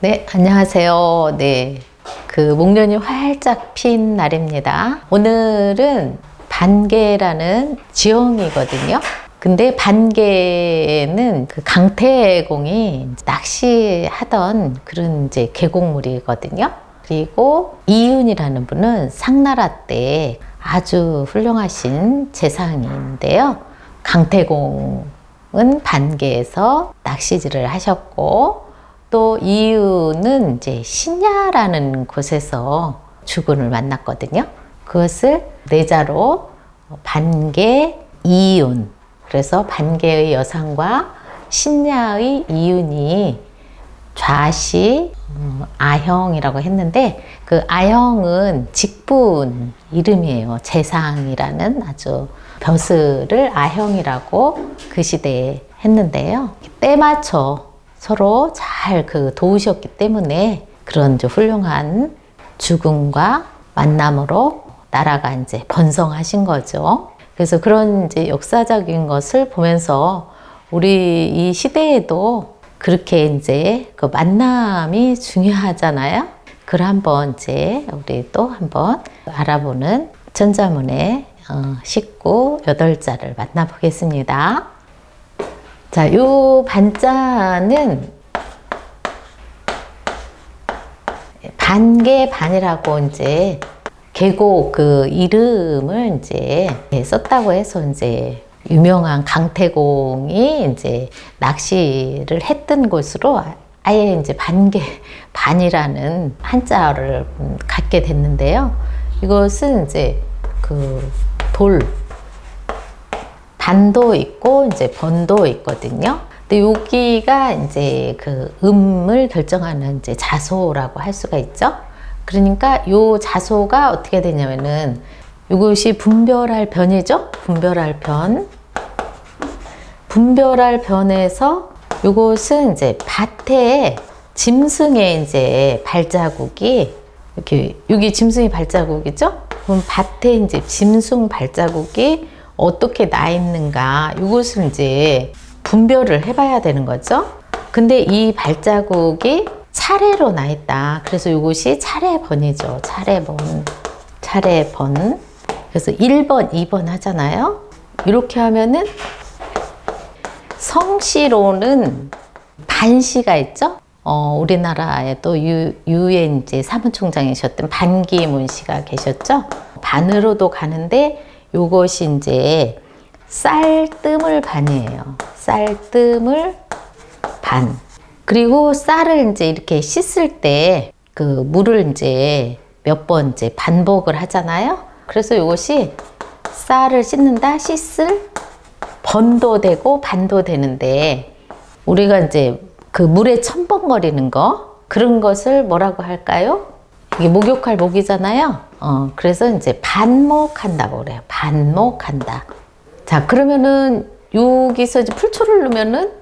네, 안녕하세요. 네. 그 목련이 활짝 핀 날입니다. 오늘은 반개라는 지형이거든요. 근데 반개는 그 강태공이 낚시하던 그런 이제 계곡물이거든요. 그리고 이윤이라는 분은 상나라 때 아주 훌륭하신 재상인데요. 강태공은 반개에서 낚시질을 하셨고 또 이유는 이제 신야라는 곳에서 주군을 만났거든요. 그것을 내자로 반개 이윤. 그래서 반개의 여상과 신야의 이윤이 좌시 음, 아형이라고 했는데 그 아형은 직분 이름이에요. 재상이라는 아주 벼슬을 아형이라고 그 시대에 했는데요. 때 맞춰 서로 잘 그 도우셨기 때문에 그런 이제 훌륭한 죽음과 만남으로 나라가 이제 번성하신 거죠. 그래서 그런 이제 역사적인 것을 보면서 우리 이 시대에도 그렇게 이제 그 만남이 중요하잖아요. 그걸 한번 이제 우리 또 한번 알아보는 전자문의 어, 19, 8자를 만나보겠습니다. 자, 요 반자는 반개 반이라고 이제 계곡 그 이름을 이제 썼다고 해서 이제 유명한 강태공이 이제 낚시를 했던 곳으로 아예 이제 반개 반이라는 한자를 갖게 됐는데요. 이것은 이제 그 돌, 반도 있고 이제 번도 있거든요. 근데 여기가 이제 그 음을 결정하는 이제 자소라고 할 수가 있죠. 그러니까 요 자소가 어떻게 되냐면은 이것이 분별할 변이죠. 분별할 변. 분별할 변에서 요것은 이제 밭에 짐승의 이제 발자국이 이렇게 여기 짐승의 발자국이죠. 그럼 밭에 이제 짐승 발자국이 어떻게 나 있는가 이것을 이제 분별을 해봐야 되는 거죠. 근데 이 발자국이 차례로 나 있다. 그래서 이것이 차례번이죠. 차례번, 차례번. 그래서 1번, 2번 하잖아요. 이렇게 하면은 성씨로는 반씨가 있죠. 어, 우리나라에 또 유, 유엔 이제 사무총장이셨던 반기문 씨가 계셨죠. 반으로도 가는데 요것이 이제 쌀뜨물 반이에요. 쌀뜨물 반. 그리고 쌀을 이제 이렇게 씻을 때 그 물을 이제 몇 번 이제 반복을 하잖아요. 그래서 이것이 쌀을 씻는다, 씻을 번도 되고 반도 되는데 우리가 이제 그 물에 첨벙거리는 거 그런 것을 뭐라고 할까요? 이게 목욕할 목이잖아요. 어, 그래서 이제 반목한다고 그래요. 반목한다. 자, 그러면은 여기서 이제 풀초를 넣으면은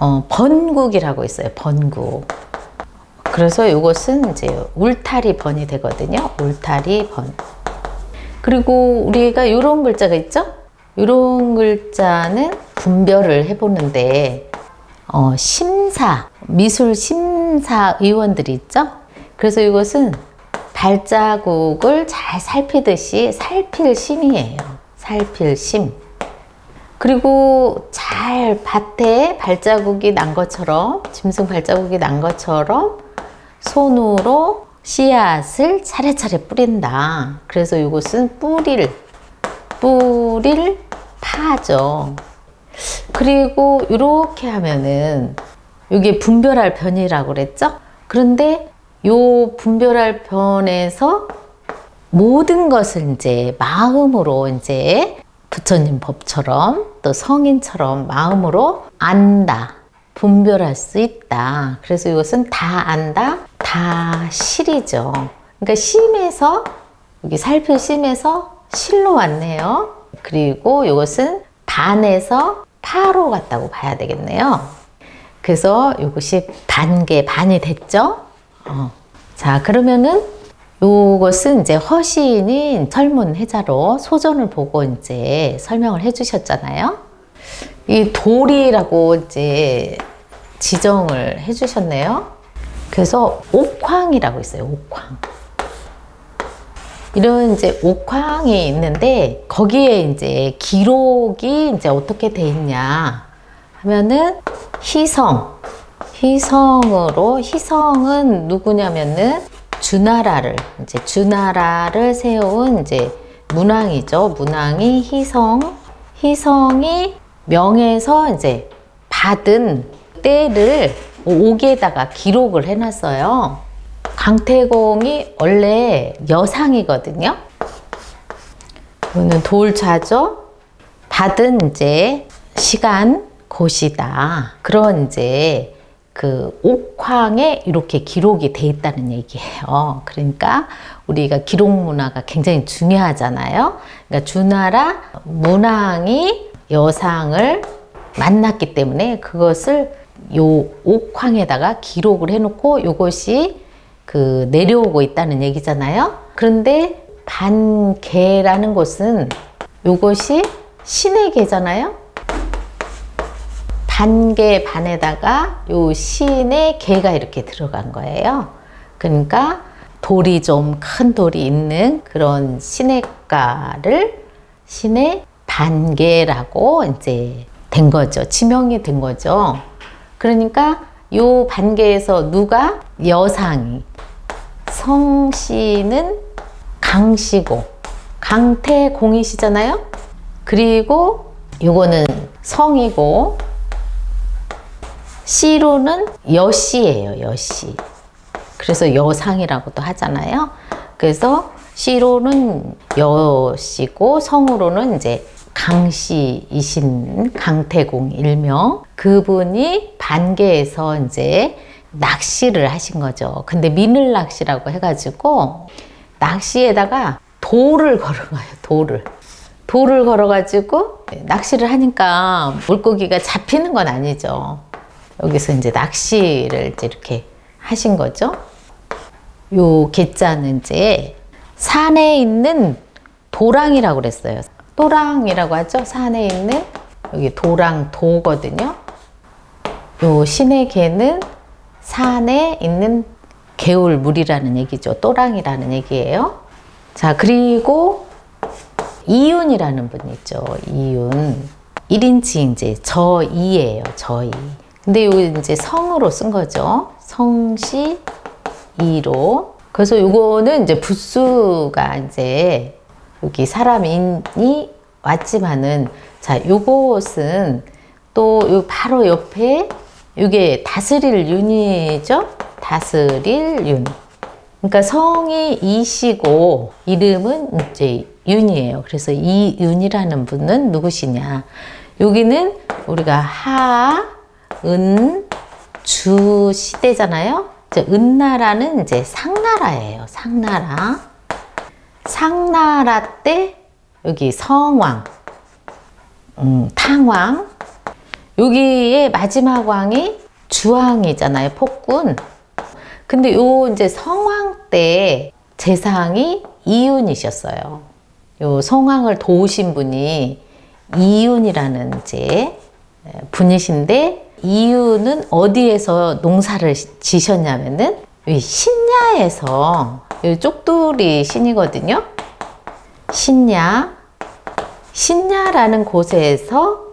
어, 번국이라고 있어요. 번국. 그래서 이것은 이제 울타리 번이 되거든요. 울타리 번. 그리고 우리가 이런 글자가 있죠? 이런 글자는 분별을 해보는데 어, 심사, 미술 심사 의원들이 있죠? 그래서 이것은 발자국을 잘 살피듯이 살필 심이에요. 살필 심. 그리고 잘 밭에 발자국이 난 것처럼, 짐승 발자국이 난 것처럼 손으로 씨앗을 차례차례 뿌린다. 그래서 이것은 뿌리를, 뿌리를 파죠. 그리고 이렇게 하면은 이게 분별할 변이라고 그랬죠? 그런데 요 분별할 변에서 모든 것을 이제 마음으로 이제 부처님 법처럼 또 성인처럼 마음으로 안다. 분별할 수 있다. 그래서 이것은 다 안다, 다 실이죠. 그러니까 심에서 여기 살필 심에서 실로 왔네요. 그리고 이것은 반에서 파로 갔다고 봐야 되겠네요. 그래서 이것이 반개 반이 됐죠. 어. 자 그러면은 요것은 이제 허시인이 철문 해자로 소전을 보고 이제 설명을 해주셨잖아요. 이 돌이라고 이제 지정을 해주셨네요. 그래서 옥황이라고 있어요. 옥황. 이런 이제 옥황이 있는데 거기에 이제 기록이 이제 어떻게 돼 있냐 하면은 희성 희성으로 희성은 누구냐면은 주나라를 이제 주나라를 세운 이제 문왕이죠 문왕이 희성 희성이 명에서 이제 받은 때를 옥에다가 기록을 해놨어요. 강태공이 원래 여상이거든요. 이거는 돌좌죠. 받은 이제 시간 곳이다. 그런 이제 그 옥황에 이렇게 기록이 돼 있다는 얘기예요. 그러니까 우리가 기록 문화가 굉장히 중요하잖아요. 그러니까 주나라 문왕이 여상을 만났기 때문에 그것을 요 옥황에다가 기록을 해놓고 요것이 그 내려오고 있다는 얘기잖아요. 그런데 반개라는 곳은 요것이 신의 개잖아요. 반 개 반에다가 요 신의 개가 이렇게 들어간 거예요. 그러니까 돌이 좀 큰 돌이 있는 그런 시냇가를 신의 반개라고 이제 된 거죠. 지명이 된 거죠. 그러니까 요 반개에서 누가 여상이 성씨는 강씨고 강태공이시잖아요. 그리고 요거는 성이고 씨로는 여씨예요. 여씨. 그래서 여상이라고도 하잖아요. 그래서 씨로는 여씨고 성으로는 이제 강씨이신 강태공 일명 그분이 반개에서 이제 낚시를 하신 거죠. 근데 미늘 낚시라고 해가지고 낚시에다가 돌을 걸어가요. 돌을 돌을 걸어가지고 낚시를 하니까 물고기가 잡히는 건 아니죠. 여기서 이제 낚시를 이제 이렇게 하신 거죠. 요 개자는 이제 산에 있는 도랑이라고 그랬어요. 도랑이라고 하죠. 산에 있는 여기 도랑 도거든요. 요 신의 개는 산에 있는 개울물이라는 얘기죠. 또랑이라는 얘기예요. 자, 그리고 이윤이라는 분 있죠. 이윤. 1인칭 이제 저이예요. 저이. 근데 요 이제 성으로 쓴 거죠. 성시 이로. 그래서 요거는 이제 부수가 이제 여기 사람이 왔지만은 자, 요것은 또요 바로 옆에 이게 다스릴 윤이죠. 다스릴 윤. 그러니까 성이 이시고 이름은 이제 윤이에요. 그래서 이 윤이라는 분은 누구시냐? 여기는 우리가 하, 은, 주 시대잖아요. 이제 은나라는 이제 상나라예요. 상나라. 상나라 때 여기 성왕, 음, 탕왕, 여기에 마지막 왕이 주왕이잖아요. 폭군. 근데 요 이제 성왕 때 재상이 이윤이셨어요. 요 성왕을 도우신 분이 이윤이라는 이제 분이신데 이윤은 어디에서 농사를 지셨냐면은 이 신야에서 이 쪽두리 신이거든요. 신야. 신야라는 곳에서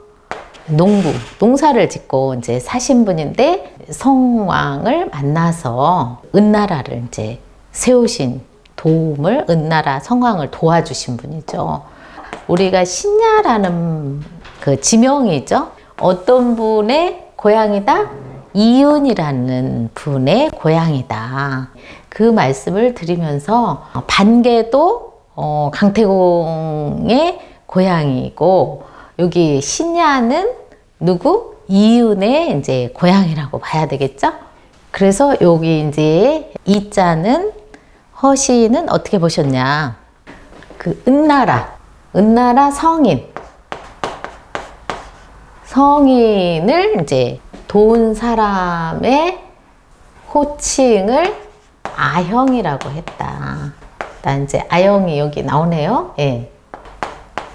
농부, 농사를 짓고 이제 사신 분인데 성왕을 만나서 은나라를 이제 세우신 도움을 은나라 성왕을 도와주신 분이죠. 우리가 신야라는 그 지명이죠. 어떤 분의 고향이다? 이윤이라는 분의 고향이다. 그 말씀을 드리면서 반개도 어, 강태공의 고향이고 여기 신야는 누구? 이윤의 이제 고향이라고 봐야 되겠죠? 그래서 여기 이제 이자는 허시는 어떻게 보셨냐? 그 은나라, 은나라 성인, 성인을 이제 도운 사람의 호칭을 아형이라고 했다. 나 이제 아형이 여기 나오네요. 예.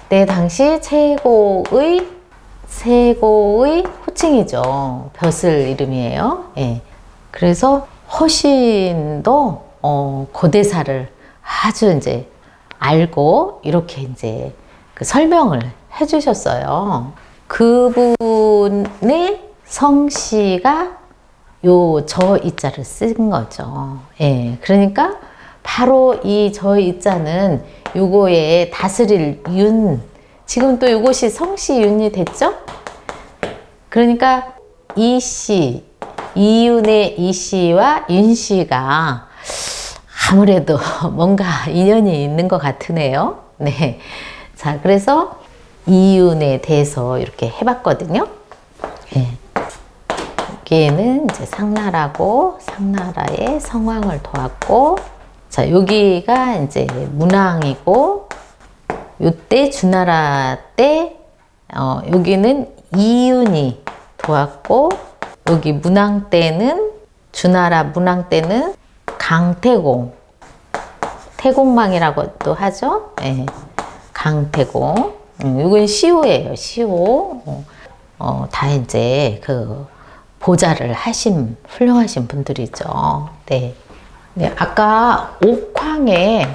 때 당시 최고의 최고의 호칭이죠. 벼슬 이름이에요. 예. 그래서 허신도 어, 고대사를 아주 이제 알고 이렇게 이제 그 설명을 해주셨어요. 그분의 성씨가 요 저 이자를 쓴 거죠. 예, 그러니까 바로 이 저 이자는 요거에 다스릴 윤 지금 또 요것이 성씨 윤이 됐죠? 그러니까 이 씨, 이윤의 이 씨와 윤 씨가 아무래도 뭔가 인연이 있는 것 같으네요. 네. 자, 그래서 이윤에 대해서 이렇게 해봤거든요. 예. 여기에는 이제 상나라고 상나라의 성왕을 도왔고, 자, 여기가 이제 문왕이고, 요때 주나라 때, 어, 여기는 이윤이 도왔고, 여기 문왕 때는, 주나라 문왕 때는 강태공, 태공망이라고도 하죠. 예. 강태공. 음, 이건 시호예요, 시호. 어, 어, 다 이제 그 보좌를 하신 훌륭하신 분들이죠. 네. 네, 아까 옥황에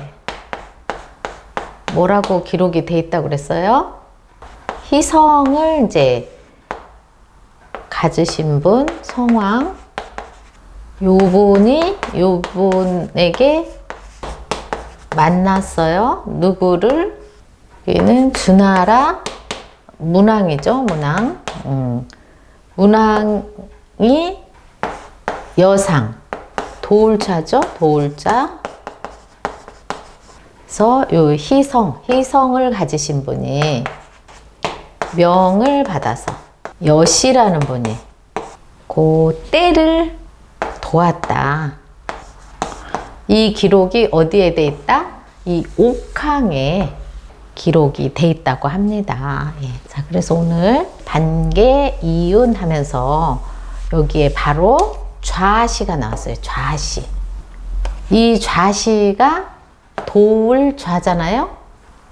뭐라고 기록이 돼 있다고 그랬어요? 희성을 이제 가지신 분, 성왕. 요 분이 요 분에게 만났어요. 누구를? 얘는 주나라 문왕이죠, 문왕. 음. 문왕이 여상, 도울자죠, 도울자. 그래서 요 희성, 희성을 가지신 분이 명을 받아서 여시라는 분이 그 때를 도왔다. 이 기록이 어디에 돼 있다? 이 옥항에 기록이 돼 있다고 합니다. 예. 자, 그래서 오늘 반개 이윤 하면서 여기에 바로 좌시가 나왔어요. 좌시. 이 좌시가 도울 좌잖아요.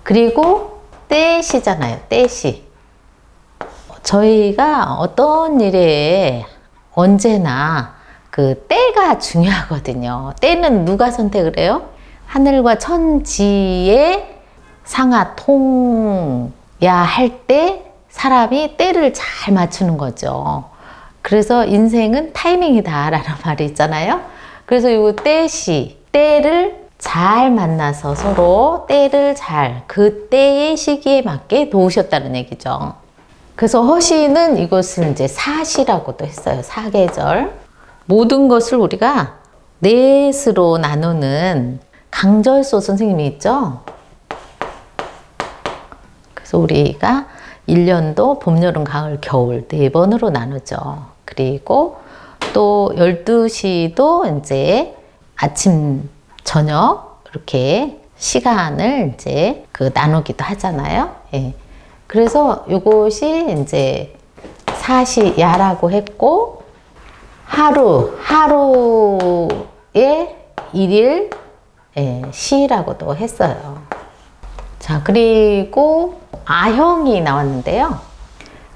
그리고 떼시잖아요. 떼시. 저희가 어떤 일에 언제나 그 때가 중요하거든요. 때는 누가 선택을 해요? 하늘과 천지의 상하 통야 할 때 사람이 때를 잘 맞추는 거죠. 그래서 인생은 타이밍이다라는 말이 있잖아요. 그래서 이 때시, 때를 잘 만나서 서로 때를 잘, 그 때의 시기에 맞게 도우셨다는 얘기죠. 그래서 허시는 이것을 이제 사시라고도 했어요. 사계절. 모든 것을 우리가 넷으로 나누는 강절소 선생님이 있죠. 우리가 1년도 봄, 여름, 가을, 겨울 네 번으로 나누죠. 그리고 또 12시도 이제 아침, 저녁 이렇게 시간을 이제 그 나누기도 하잖아요. 예. 그래서 요것이 이제 사시야라고 했고 하루, 하루에 일일 예, 시라고도 했어요. 자, 그리고 아형이 나왔는데요.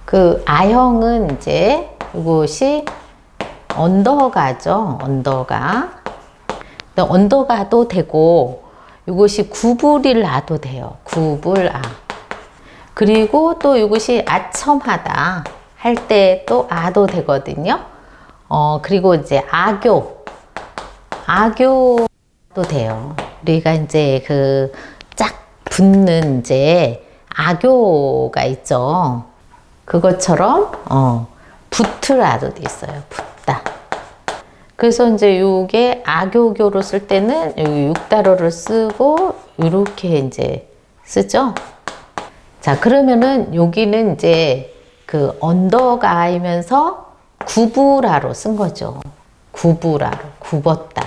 그 아형은 이제 이것이 언더가죠. 언더가. 언더가도 되고 이것이 구불일 아도 돼요. 구불 아. 그리고 또 이것이 아첨하다 할 때 또 아도 되거든요. 어, 그리고 이제 아교. 아교도 돼요. 우리가 이제 그짝 붙는 이제 아교가 있죠. 그것처럼 어, 붙으라도 돼 있어요. 붙다. 그래서 이제 요게 아교교로 쓸 때는 육다로를 쓰고 이렇게 이제 쓰죠. 자, 그러면은 여기는 이제 그 언더가이면서 구부라로 쓴 거죠. 구부라로, 굽었다.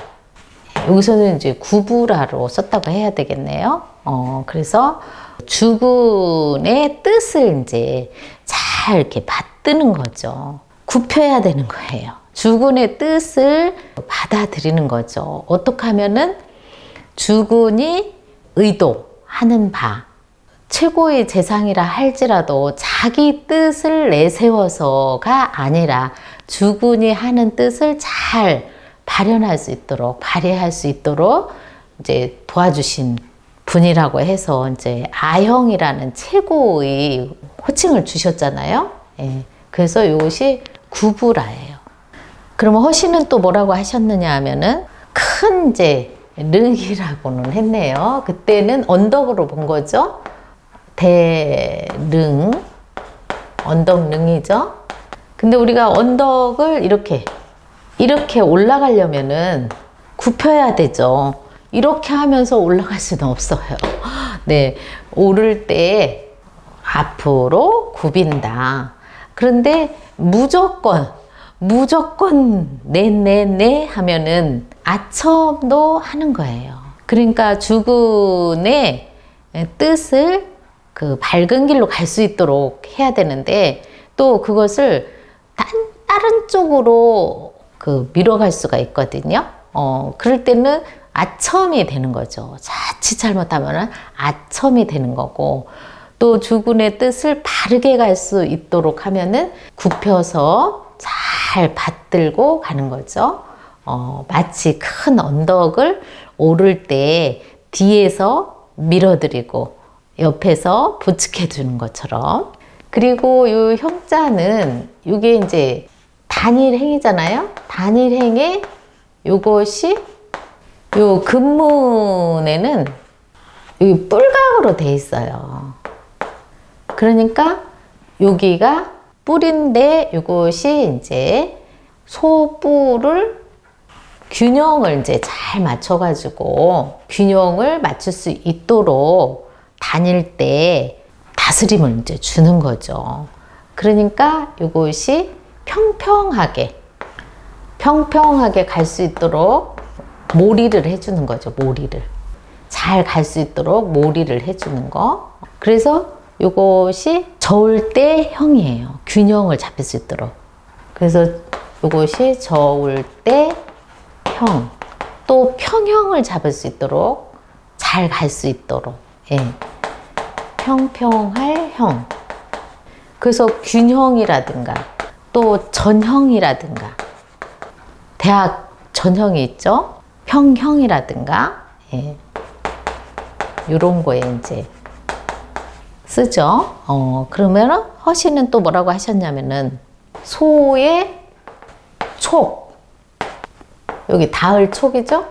여기서는 이제 구부라로 썼다고 해야 되겠네요. 어, 그래서 주군의 뜻을 이제 잘 이렇게 받드는 거죠. 굽혀야 되는 거예요. 주군의 뜻을 받아들이는 거죠. 어떻게 하면은 주군이 의도하는 바, 최고의 재상이라 할지라도 자기 뜻을 내세워서가 아니라 주군이 하는 뜻을 잘 발현할 수 있도록 발휘할 수 있도록 이제 도와주신 분이라고 해서 이제 아형이라는 최고의 호칭을 주셨잖아요. 예. 그래서 이것이 구부라예요. 그러면 허신은 또 뭐라고 하셨느냐 하면은 큰 이제 릉이라고는 했네요. 그때는 언덕으로 본 거죠. 대릉, 언덕릉이죠. 근데 우리가 언덕을 이렇게 이렇게 올라가려면은 굽혀야 되죠. 이렇게 하면서 올라갈 수는 없어요. 네, 오를 때 앞으로 굽인다. 그런데 무조건 무조건 네네네 하면은 아첨도 하는 거예요. 그러니까 주군의 뜻을 그 밝은 길로 갈 수 있도록 해야 되는데 또 그것을 딴, 다른 쪽으로 그 밀어갈 수가 있거든요. 어, 그럴 때는 아첨이 되는 거죠. 자칫 잘못하면 아첨이 되는 거고 또 주군의 뜻을 바르게 갈 수 있도록 하면은 굽혀서 잘 받들고 가는 거죠. 어, 마치 큰 언덕을 오를 때 뒤에서 밀어드리고 옆에서 부축해 주는 것처럼 그리고 이 형자는 이게 이제 단일행이잖아요. 단일 행에 요것이 요 근문에는 이 뿔각으로 돼 있어요. 그러니까 여기가 뿔인데 이것이 이제 소뿔을 균형을 이제 잘 맞춰가지고 균형을 맞출 수 있도록 다닐 때 다스림을 이제 주는 거죠. 그러니까 이것이 평평하게 평평하게 갈 수 있도록 몰이를 해주는 거죠. 몰이를 잘 갈 수 있도록 몰이를 해주는 거. 그래서 이것이 저울 때 형이에요. 균형을 잡힐 수 있도록. 그래서 이것이 저울 때 형. 또 평형을 잡을 수 있도록 잘 갈 수 있도록. 예. 평평할 형. 그래서 균형이라든가 또 전형이라든가 대학 전형이 있죠. 평형이라든가 예. 이런 거에 이제 쓰죠. 어, 그러면은 허씨는 또 뭐라고 하셨냐면은 소의 촉 여기 닿을 촉이죠.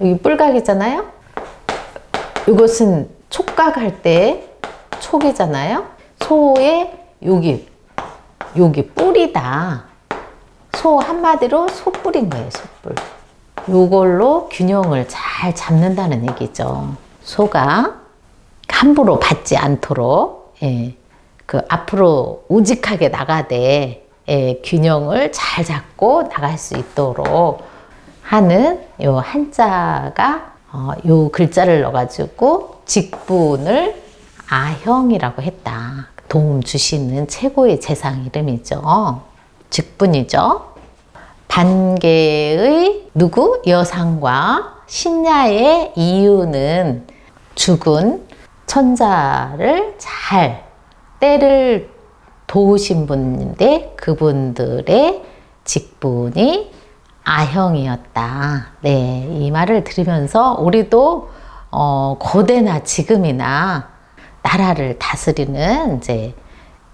여기 뿔각이잖아요. 이것은 촉각할 때 촉이잖아요. 소의 여기 여기 뿔이다. 소 한마디로 소뿔인 거예요. 소뿔. 요걸로 균형을 잘 잡는다는 얘기죠. 소가 함부로 받지 않도록 예, 그 앞으로 우직하게 나가되 예, 균형을 잘 잡고 나갈 수 있도록 하는 요 한자가 어, 요 글자를 넣어가지고 직분을 아형이라고 했다. 도움 주시는 최고의 재상 이름이죠. 직분이죠. 반계의 누구 여상과 신야의 이유는 죽은 천자를 잘 때를 도우신 분인데 그분들의 직분이 아형이었다. 네, 이 말을 들으면서 우리도 어, 고대나 지금이나 나라를 다스리는 이제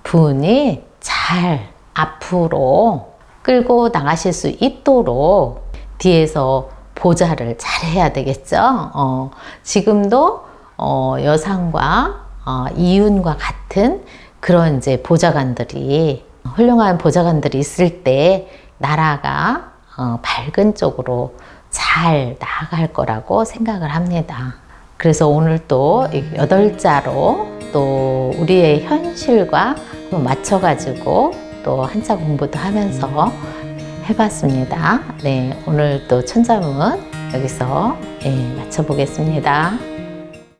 분이 잘 앞으로 끌고 나가실 수 있도록 뒤에서 보좌를 잘 해야 되겠죠. 어, 지금도 어, 여상과 어, 이윤과 같은 그런 이제 보좌관들이 훌륭한 보좌관들이 있을 때 나라가 어, 밝은 쪽으로 잘 나아갈 거라고 생각을 합니다. 그래서 오늘 또 여덟 자로 또 우리의 현실과 맞춰가지고 또 한자 공부도 하면서 해봤습니다. 네, 오늘 또 천자문 여기서 예, 마쳐보겠습니다.